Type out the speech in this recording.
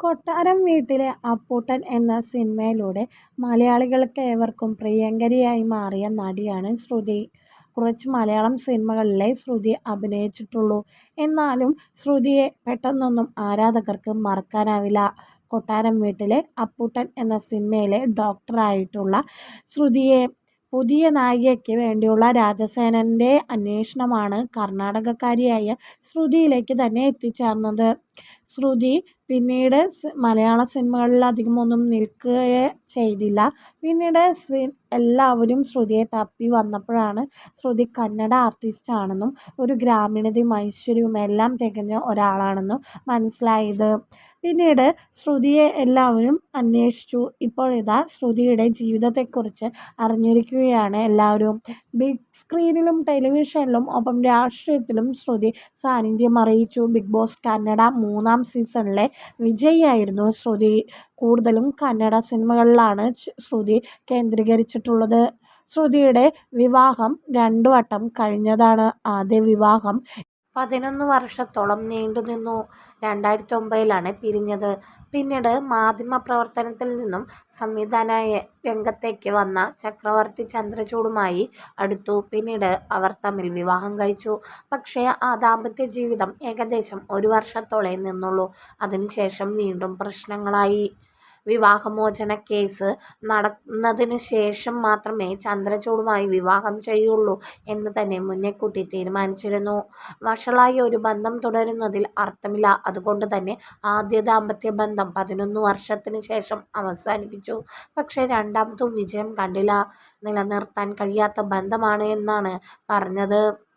കൊട്ടാരം വീട്ടിലെ അപ്പൂട്ടൻ എന്ന സിനിമയിലൂടെ മലയാളികൾക്ക് ഏവർക്കും പ്രിയങ്കരിയായി മാറിയ നടിയാണ് ശ്രുതി. കുറച്ച് മലയാളം സിനിമകളിലെ ശ്രുതി അഭിനയിച്ചിട്ടുള്ളൂ. എന്നാലും ശ്രുതിയെ പെട്ടെന്നൊന്നും ആരാധകർക്ക് മറക്കാനാവില്ല. കൊട്ടാരം വീട്ടിലെ അപ്പൂട്ടൻ എന്ന സിനിമയിലെ ഡോക്ടറായിട്ടുള്ള ശ്രുതിയെ പുതിയ നായികയ്ക്ക് വേണ്ടിയുള്ള രാജസേനന്റെ അന്വേഷണമാണ് കർണാടകക്കാരിയായ ശ്രുതിയിലേക്ക് തന്നെ എത്തിച്ചേർന്നത്. ശ്രുതി പിന്നീട് മലയാള സിനിമകളിൽ അധികമൊന്നും നിൽക്കുകയേ ചെയ്തില്ല. പിന്നീട് എല്ലാവരും ശ്രുതിയെ തപ്പി വന്നപ്പോഴാണ് ശ്രുതി കന്നഡ ആർട്ടിസ്റ്റ് ആണെന്നും ഒരു ഗ്രാമീണതയും ഐശ്വര്യവും എല്ലാം തികഞ്ഞ ഒരാളാണെന്നും മനസ്സിലായത്. പിന്നീട് ശ്രുതിയെ എല്ലാവരും അന്വേഷിച്ചു. ഇപ്പോൾ ഇതാ ശ്രുതിയുടെ ജീവിതത്തെക്കുറിച്ച് അറിഞ്ഞിരിക്കുകയാണ് എല്ലാവരും. ബിഗ് സ്ക്രീനിലും ടെലിവിഷനിലും ഒപ്പം രാഷ്ട്രീയത്തിലും ശ്രുതി സാന്നിധ്യം അറിയിച്ചു ബിഗ് ബോസ് കന്നഡ മൂന്നാം സീസണിലെ വിജയിയായിരുന്നു ശ്രുതി. കൂടുതലും കന്നഡ സിനിമകളിലാണ് ശ്രുതി കേന്ദ്രീകരിച്ചിട്ടുള്ളത്. ശ്രുതിയുടെ വിവാഹം രണ്ടു വട്ടം കഴിഞ്ഞതാണ്. ആദ്യ വിവാഹം പതിനൊന്ന് വർഷത്തോളം നീണ്ടുനിന്നു. രണ്ടായിരത്തൊമ്പതിലാണ് പിരിഞ്ഞത്. പിന്നീട് മാധ്യമ പ്രവർത്തനത്തിൽ നിന്നും സംവിധാന രംഗത്തേക്ക് വന്ന ചക്രവർത്തി ചന്ദ്രചൂഡുമായി അടുത്തു. പിന്നീട് അവർ തമ്മിൽ വിവാഹം കഴിച്ചു. പക്ഷേ ആ ദാമ്പത്യ ജീവിതം ഏകദേശം ഒരു വർഷത്തോളേ നിന്നുള്ളൂ. അതിനുശേഷം വീണ്ടും പ്രശ്നങ്ങളായി. വിവാഹമോചനക്കേസ് നടന്നതിനുശേഷം മാത്രമേ ചന്ദ്രചൂഡുമായി വിവാഹം ചെയ്യുള്ളൂ എന്ന് തന്നെ മുന്നകൂട്ടി തീരുമാനിച്ചിരുന്നു. വഷളായി ഒരു ബന്ധം തുടരുന്നതിൽ അർത്ഥമില്ല. അതുകൊണ്ട് തന്നെ ആദ്യ ദാമ്പത്യ ബന്ധം പതിനൊന്ന് വർഷത്തിന് ശേഷം അവസാനിപ്പിച്ചു. പക്ഷേ രണ്ടാമതും വിജയം കണ്ടില്ല. നിലനിർത്താൻ കഴിയാത്ത ബന്ധമാണ് എന്നാണ് പറഞ്ഞത്.